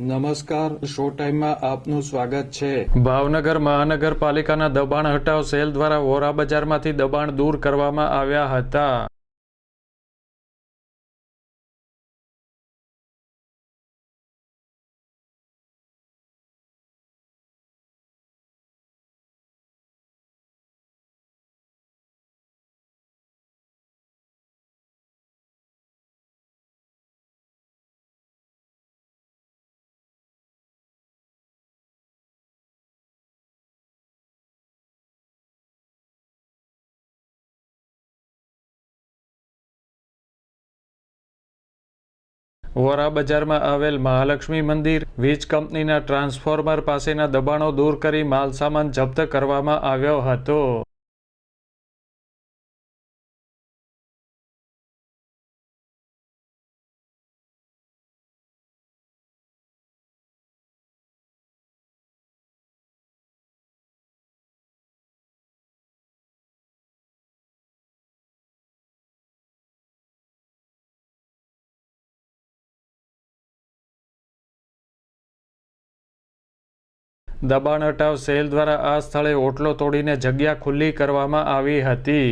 નમસ્કાર, શો ટાઈમમાં આપનું સ્વાગત છે. ભાવનગર મહાનગરપાલિકાના દબાણ હટાવ સેલ દ્વારા વોરા બજારમાંથી દબાણ દૂર કરવામાં આવ્યા હતા. વોરા બજારમાં આવેલ મહાલક્ષ્મી મંદિર વીજ કંપનીના ટ્રાન્સફોર્મર પાસેના દબાણો દૂર કરી માલસામાન જપ્ત કરવામાં આવ્યો હતો. દબાણ હટાવ સેલ દ્વારા આ સ્થળે ઓટલો તોડીને જગ્યા ખુલ્લી કરવામાં આવી હતી.